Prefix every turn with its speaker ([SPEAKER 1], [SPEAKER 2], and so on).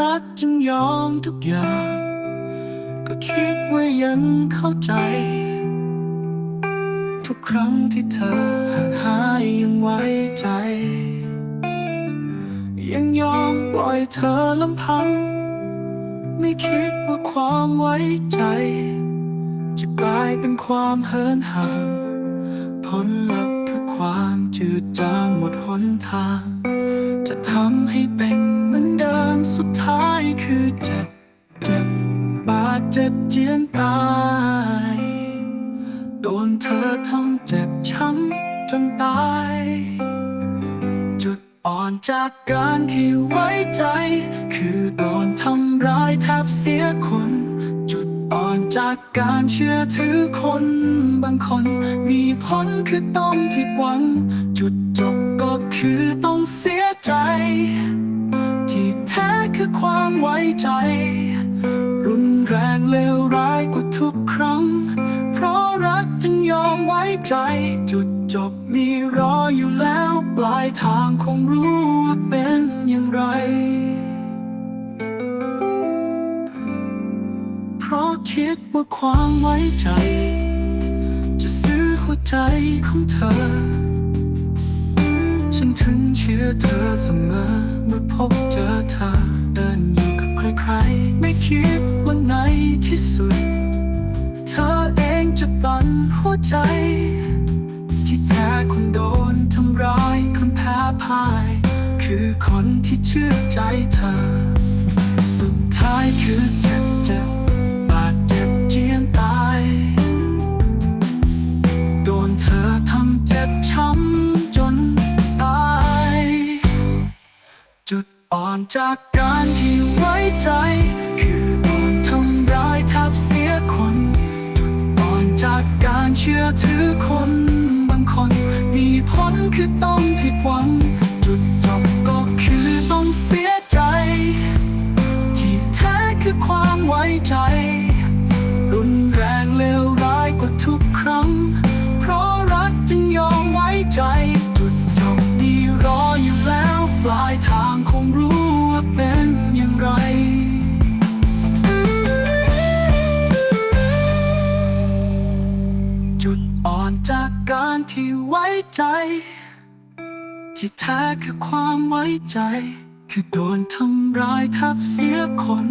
[SPEAKER 1] รักจึงยอมทุกอย่าง ก็คิดว่ายังเข้าใจ ทุกครั้งที่เธอห่างหายยังไว้ใจ ยังยอมปล่อยเธอลำพัง ไม่คิดว่าความไว้ใจ จะกลายเป็นความเหินห่างผลลัพธ์คือความจืดจางหมดหนทาง จะทำให้เป็น สุดท้ายคือเจ็บ เจ็บบาดเจ็บเจียนตาย โดนเธอทำเจ็บช้ำจนตาย จุดอ่อนจากการที่ไว้ใจ คือโดนทำร้ายแทบเสียคน จุดอ่อนจากการเชื่อถือคนบางคน มีผลคือต้องผิดหวัง จุดจบก็คือต้องเสียใจ ความไว้ใจ รุนแรงเลวร้ายกว่าทุกครั้ง เพราะรักจึงยอมไว้ใจ จุดจบมีรออยู่แล้ว ปลายทางคงรู้ว่าเป็นอย่างไร เพราะคิดว่าความไว้ใจ จะซื้อหัวใจของเธอฉันถึงเชื่อเธอเสมอเมื่อพบเจอเธอ จะปันหัวใจ ที่แท้คนโดนทำร้ายคนแพ้พ่าย คือคนที่เชื่อใจเธอ สุดท้ายคือเจ็บเจ็บบาดเจ็บเจียนตาย โดนเธอทำเจ็บช้ำจนตาย จุดอ่อนจากการที่ไว้ใจ ชื่อถือคนบางคน มีผลคือต้องผิดหวัง จุดจบก็คือต้องเสียใจ ที่แท้คือความไว้ใจ รุนแรงเลวร้ายกว่าทุกครั้ง เพราะรักจึงยอมไว้ใจ จุดจบมีรออยู่แล้ว ปลายทางคงรู้ว่าเป็นอย่างไร ที่ไว้ใจ ที่แท้คือความไว้ใจ คือโดนทำร้ายทับเสียคน